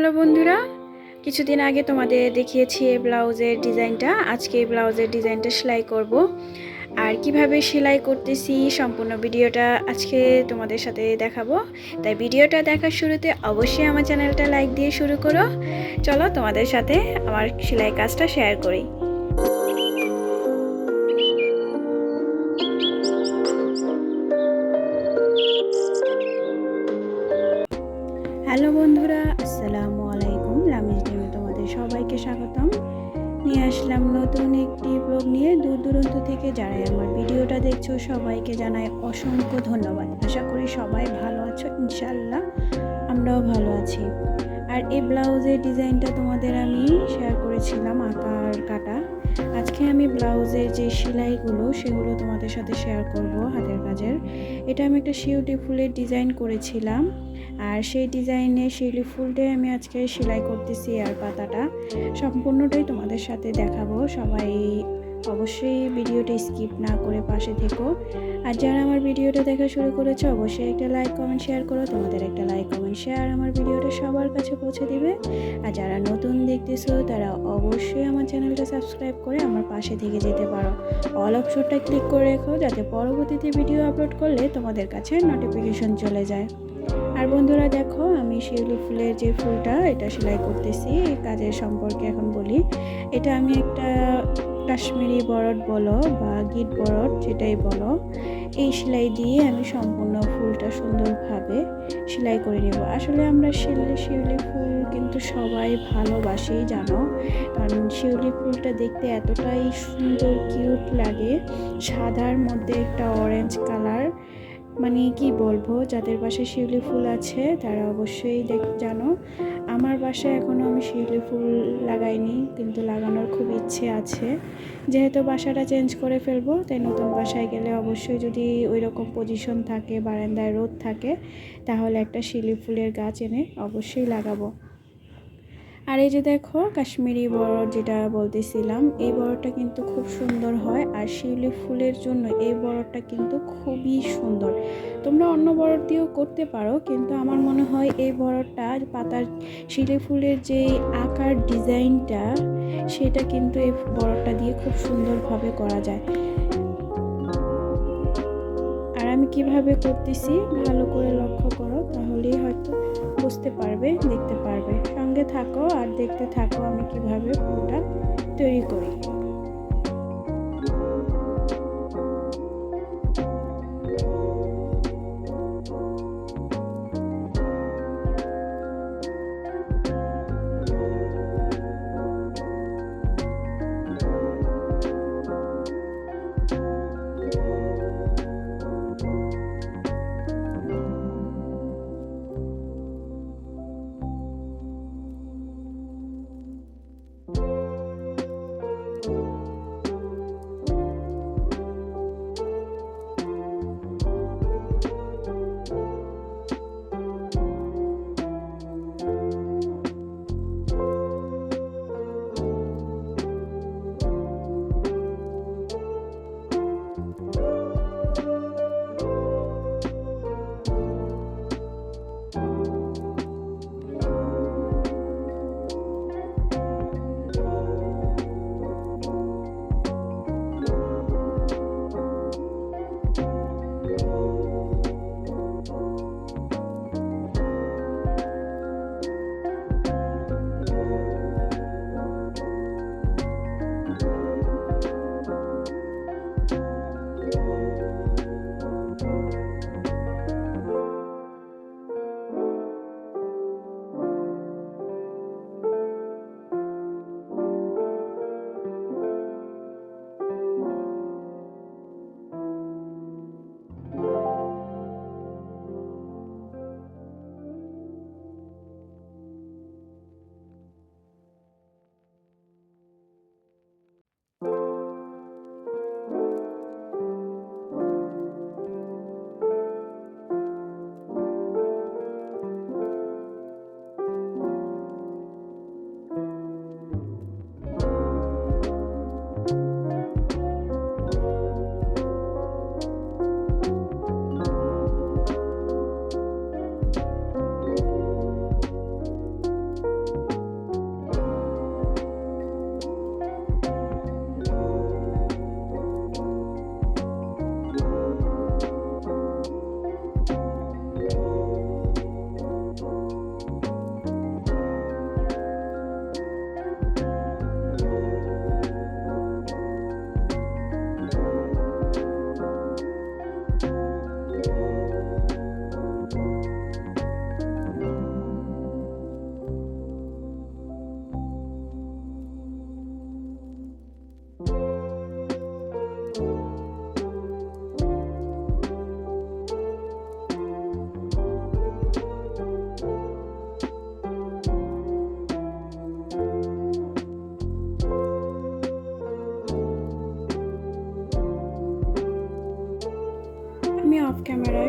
Hello বন্ধুরা, কিছুদিন আগে তোমাদের দেখিয়েছি এই ব্লাউজের ডিজাইনটা। আজকে এই ব্লাউজের ডিজাইনটা সেলাই করব। আর কীভাবে সেলাই করতেছি সম্পূর্ণ ভিডিওটা আজকে তোমাদের সাথে দেখাবো। তাই ভিডিওটা দেখার শুরুতে অবশ্যই আমার চ্যানেলটা লাইক দিয়ে শুরু করো। চলো তোমাদের সাথে আমার সেলাই কাজটা শেয়ার করি। থেকে যারাই আমার ভিডিওটা দেখছ, সবাইকে জানাই অসংখ্য ধন্যবাদ। আশা করি সবাই ভালো আছো ইনশাল্লাহ আমরাও ভালো আছি। আর এই ব্লাউজের ডিজাইনটা তোমাদের আমি শেয়ার করেছিলাম আকার কাটা। আজকে আমি ব্লাউজের যে সেলাইগুলো, সেগুলো তোমাদের সাথে শেয়ার করব হাতের কাজের। এটা আমি একটা শিউলি ফুলের ডিজাইন করেছিলাম। আর সেই ডিজাইনে শিউলি ফুলটাই আমি আজকে সেলাই করতেছি আর পাতাটা। সম্পূর্ণটাই তোমাদের সাথে দেখাবো। সবাই অবশ্যই ভিডিওটা স্কিপ না করে পাশে থেকো। আর যারা আমার ভিডিওটা দেখা শুরু করেছে, অবশ্যই একটা লাইক কমেন্ট শেয়ার করো। তোমাদের একটা লাইক কমেন্ট শেয়ার আমার ভিডিওটা সবার কাছে পৌঁছে দিবে। আর যারা নতুন দেখতেছো, তারা অবশ্যই আমার চ্যানেলটা সাবস্ক্রাইব করে আমার পাশে থেকে যেতে পারো। অল অপশনটা ক্লিক করে রেখো, যাতে পরবর্তীতে ভিডিও আপলোড করলে তোমাদের কাছে নোটিফিকেশন চলে যায়। আর বন্ধুরা দেখো, আমি শিউলি ফুলের যে ফুলটা, এটা সেলাই করতেছি, এই কাজের সম্পর্কে এখন বলি। এটা আমি একটা কাশ্মীরি বরট বলো বা গিট বরট যেটাই বলো, এই সেলাই দিয়ে আমি সম্পূর্ণ ফুলটা সুন্দরভাবে সেলাই করে নেব। আসলে আমরা শিউলি শিউলি ফুল কিন্তু সবাই ভালোবাসি, জানো? কারণ শিউলি ফুলটা দেখতে এতটাই সুন্দর কিউট লাগে। সাদার মধ্যে একটা অরেঞ্জ কালার মানে কি বলব, যাদের বাসায় শিউলি ফুল আছে, তারা অবশ্যই দেখ, জানো, আমার বাসায় এখনও আমি শিউলি ফুল লাগাইনি, কিন্তু লাগানোর খুব ইচ্ছে আছে। যেহেতু বাসাটা চেঞ্জ করে ফেলব, তাই নতুন বাসায় গেলে অবশ্যই যদি ওই রকম পজিশন থাকে, বারান্দায় রোদ থাকে, তাহলে একটা শিউলি ফুলের গাছ এনে অবশ্যই লাগাবো। আর এই যে দেখো, কাশ্মীরি বড় যেটা বলতেছিলাম, এই বড়টা কিন্তু খুব সুন্দর হয়, আর শিউলি ফুলের জন্য এই বড়টা কিন্তু খুবই সুন্দর। তোমরা অন্য বড় দিয়েও করতে পারো, কিন্তু আমার মনে হয় এই বড়টা পাতার শিউলি ফুলের যে আকার ডিজাইনটা, সেটা কিন্তু এই বড়টা দিয়ে খুব সুন্দরভাবে করা যায়। আর আমি কীভাবে করতেছি, ভালো করে লক্ষ্য করো, তাহলেই হয়তো বুঝতে পারবে দেখতে পারবে। সঙ্গে থাকো আর দেখতে থাকো আমি কীভাবে ফুলটা তৈরি করি।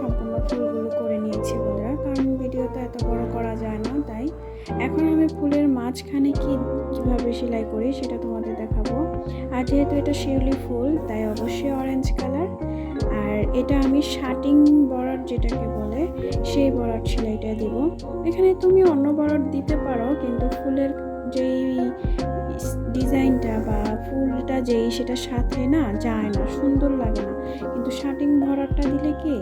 সম্পূর্ণ ফুলগুলো করে নিয়েছি বন্ধুরা। কারণ ভিডিও তো এত বড় করা যায় না, তাই এখন আমি ফুলের মাঝখানে কি, কীভাবে সেলাই করি সেটা তোমাদের দেখাবো। আর যেহেতু এটা শিউলি ফুল, তাই অবশ্যই অরেঞ্জ কালার আর এটা আমি শার্টিং বরাট যেটাকে বলে, সেই বরাট সেলাইটা দিব। এখানে তুমি অন্য বরাট দিতে পারো, কিন্তু ফুলের যেই ডিজাইনটা বা ফুলটা যেই সেটা সাথে না যায় না, সুন্দর লাগে না। কিন্তু শার্টিং ভরাটটা দিলে কি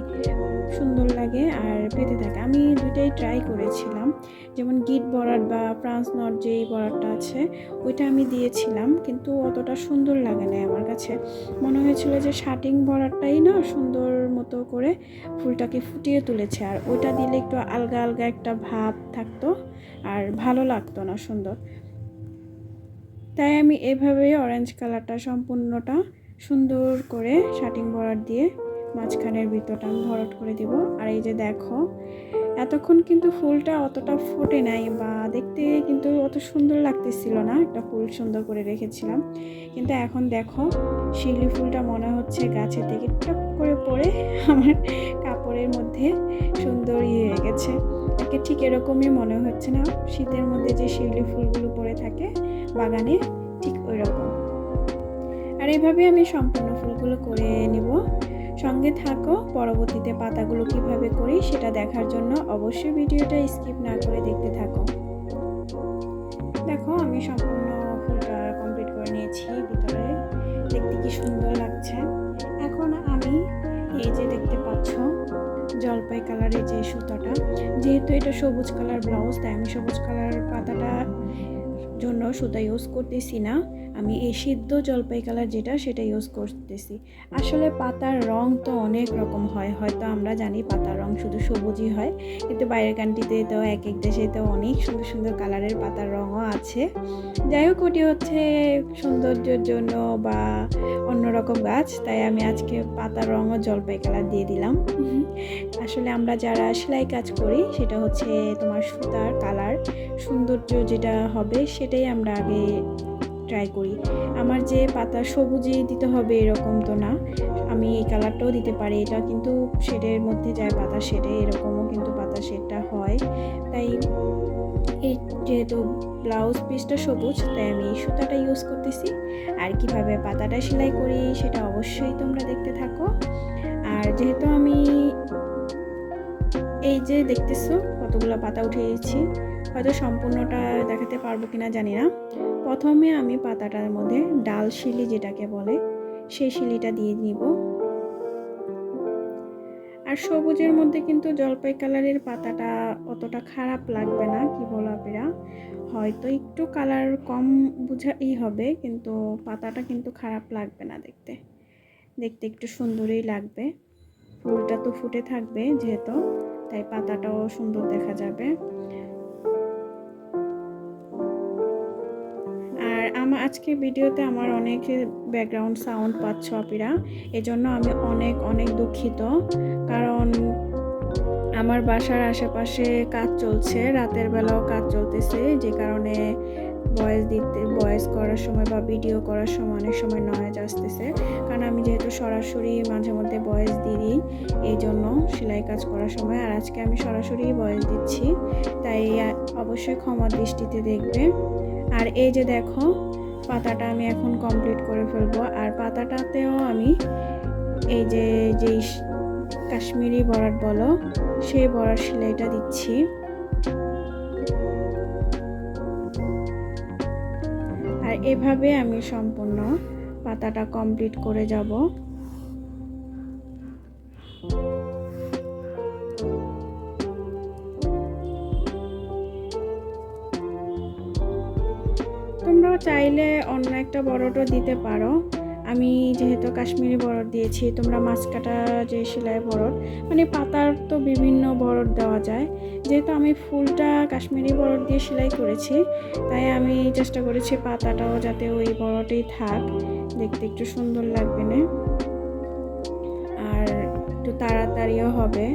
সুন্দর লাগে আর পেতে থাকে। আমি দুইটাই ট্রাই করেছিলাম। যেমন গিট বরাট বা ফ্রান্স নট যেই বরাটটা আছে, ওইটা আমি দিয়েছিলাম, কিন্তু অতটা সুন্দর লাগে না আমার কাছে। মনে হয়েছিল যে শার্টিং বরাটটাই না সুন্দর মতো করে ফুলটাকে ফুটিয়ে তুলেছে, আর ওইটা দিলে একটু আলগা আলগা একটা ভাব থাকতো, আর ভালো লাগতো না সুন্দর। তাই আমি এভাবে অরেঞ্জ কালারটা সম্পূর্ণটা সুন্দর করে শার্টিং বরাট দিয়ে মাঝখানের ভিতরটা ভরট করে দিব। আর এই যে দেখো, এতক্ষণ কিন্তু ফুলটা অতটা ফোটে নাই বা দেখতে কিন্তু অত সুন্দর লাগতেছিল না, একটা ফুল সুন্দর করে রেখেছিলাম। কিন্তু এখন দেখো, শিউলি ফুলটা মনে হচ্ছে গাছে থেকে টপ করে পড়ে আমার কাপড়ের মধ্যে সুন্দর ইয়ে হয়ে গেছে। তাকে ঠিক এরকমই মনে হচ্ছে না। শীতের মধ্যে যে শিউলি ফুলগুলো পড়ে থাকে বাগানে ঠিক ওই রকম আর এভাবে আমি সম্পূর্ণ ফুলগুলো করে নেব। সঙ্গে থাকো, পরবর্তীতে পাতাগুলো কীভাবে করি সেটা দেখার জন্য অবশ্যই ভিডিওটা স্কিপ না করে দেখতে থাকো। দেখো, আমি সম্পূর্ণ ফুলটা কমপ্লিট করে নিয়েছি ভিতরে। দেখতে কি সুন্দর লাগছে। এখন আমি এই যে দেখতে পাচ্ছ, জলপাই কালারের যে সুতোটা, যেহেতু এটা সবুজ কালার ব্লাউজ, তাই আমি সবুজ কালার পাতাটা জন্য সুতা ইউজ করতেছি না। আমি এই সিদ্ধ জলপাই কালার যেটা, সেটা ইউজ করতেছি। আসলে পাতার রং তো অনেক রকম হয়, হয়তো আমরা জানি পাতার রং শুধু সবুজই হয়, কিন্তু বাইরের কান্ট্রিতে তো এক এক দেশে তো অনেক সুন্দর সুন্দর কালারের পাতার রঙও আছে। যাই হোক, ওটি হচ্ছে সৌন্দর্যের জন্য বা অন্যরকম গাছ, তাই আমি আজকে পাতার রঙও জলপাই কালার দিয়ে দিলাম। আসলে আমরা যারা সেলাই কাজ করি, সেটা হচ্ছে তোমার সুতার কালার সৌন্দর্য যেটা হবে, সেটাই আমরা আগে ট্রাই করি। আমার যে পাতা সবুজই দিতে হবে এরকম তো না। আমি এই কালারটাও দিতে পারি। এটা কিন্তু শেডের মধ্যে যায়, পাতা শেডে এরকমও কিন্তু পাতা শেডটা হয়। তাই এই যেহেতু ব্লাউজ পিসটা সবুজ, তাই আমি এই সুতাটা ইউজ করতেছি। আর কীভাবে পাতাটা সেলাই করি সেটা অবশ্যই তোমরা দেখতে থাকো। আর যেহেতু আমি এই যে দেখতেছো কতগুলো পাতা উঠে গেছি হয়তো সম্পূর্ণটা দেখাতে পারব কিনা জানি না। প্রথমে আমি পাতাটার মধ্যে ডাল শিলি যেটাকে বলে, সেই শিলিটা দিয়ে নিব। আর সবুজের মধ্যে কিন্তু জলপাই কালারের পাতাটা অতটা খারাপ লাগবে না, কি বলো আপনারা হয়তো একটু কালার কম বুঝাই হবে, কিন্তু পাতাটা কিন্তু খারাপ লাগবে না দেখতে। দেখতে একটু সুন্দরই লাগবে। ফুলটা তো ফুটে থাকবে যেহেতু, তাই পাতাটাও সুন্দর দেখা যাবে। আজকে ভিডিওতে আমার অনেক ব্যাকগ্রাউন্ড সাউন্ড পাচ্ছ আপিরা এজন্য আমি অনেক অনেক দুঃখিত। কারণ আমার বাসার আশেপাশে কাজ চলছে, রাতের বেলাও কাজ চলতেছে। যে কারণে ভয়েস দিতে ভয়েস করার সময় বা ভিডিও করার সময় অনেক সময় নয়েজ আসতেছে। কারণ আমি যেহেতু সরাসরি মাঝে মধ্যে ভয়েস দিই এই জন্য সেলাই কাজ করার সময়। আর আজকে আমি সরাসরি ভয়েস দিচ্ছি, তাই অবশ্যই ক্ষমা দৃষ্টিতে দেখবে। আর এই যে দেখো পাতাটা আমি এখন কমপ্লিট করে ফেলব। আর পাতাটাতেও আমি এই যে, যেই কাশ্মীরি বরাট বলো, সেই বরাট সেলাইটা দিচ্ছি। আর এভাবে আমি সম্পূর্ণ পাতাটা কমপ্লিট করে যাব। তোমরাও চাইলে অন্য একটা বড়টো দিতে পারো। আমি যেহেতু কাশ্মীরি বরট দিয়েছি, তোমরা মাছ কাটা যে সেলাই বরট মানে পাতার তো বিভিন্ন বরট দেওয়া যায়। যেহেতু আমি ফুলটা কাশ্মীরি বরট দিয়ে সেলাই করেছি, তাই আমি চেষ্টা করেছি পাতাটাও যাতে ওই বরটেই থাক। দেখতে একটু সুন্দর লাগবে না? আর একটু তাড়াতাড়িও হবে।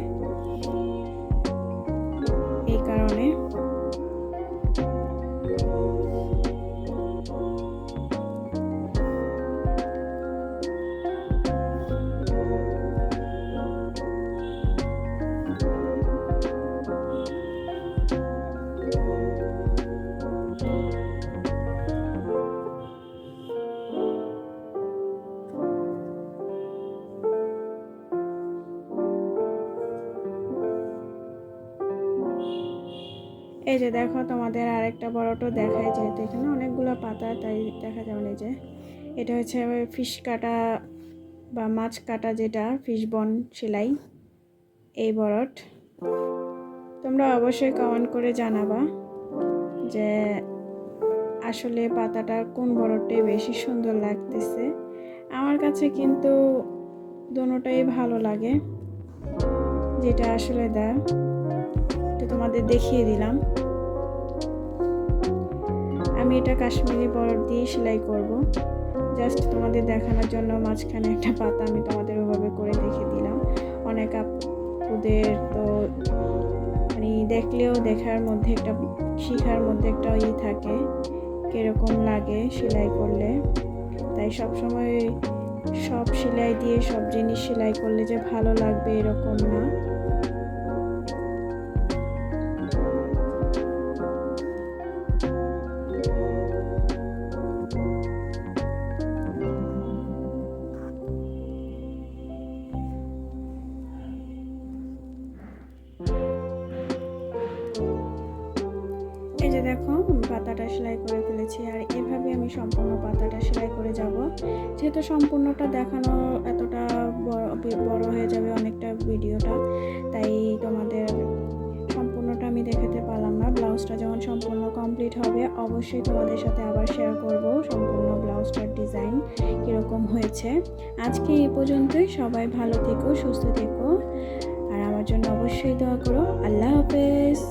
এই যে দেখো তোমাদের আরেকটা বড়টো দেখায়, যেহেতু এখানে অনেকগুলো পাতা, তাই দেখা যাবে এই যে। এটা হচ্ছে ফিশ কাটা বা মাছ কাটা যেটা ফিশ বন সেলাই, এই বরট তোমরা অবশ্যই কমেন্ট করে জানাবা যে আসলে পাতাটা কোন বরটটাই বেশি সুন্দর লাগতেছে। আমার কাছে কিন্তু দোনোটাই ভালো লাগে, যেটা আসলে দেয়। তোমাদের দেখিয়ে দিলাম। আমি এটা কাশ্মীরি বরফ দিয়ে সেলাই করব। জাস্ট তোমাদের দেখানোর জন্য মাঝখানে একটা পাতা আমি তোমাদের ওভাবে করে দেখে দিলাম। অনেক আপুদের তো মানে দেখলেও দেখার মধ্যে একটা, শিখার মধ্যে একটা ই থাকে, কীরকম লাগে সেলাই করলে। তাই সব সময় সব সেলাই দিয়ে সব জিনিস সেলাই করলে যে ভালো লাগবে এরকম না। যেহেতু সম্পূর্ণটা দেখানো এতটা বড় হয়ে যাবে অনেকটা ভিডিওটা। তাই তোমাদের সম্পূর্ণটা আমি দেখাতে পারলাম না। ব্লাউজটা যখন সম্পূর্ণ কমপ্লিট হবে, অবশ্যই তোমাদের সাথে আবার শেয়ার করব সম্পূর্ণ ব্লাউজটার ডিজাইন কীরকম হয়েছে। আজকে এই পর্যন্তই। সবাই ভালো থেকো, সুস্থ থেকো। আর আমার জন্য অবশ্যই দোয়া করো। আল্লাহ হাফেজ।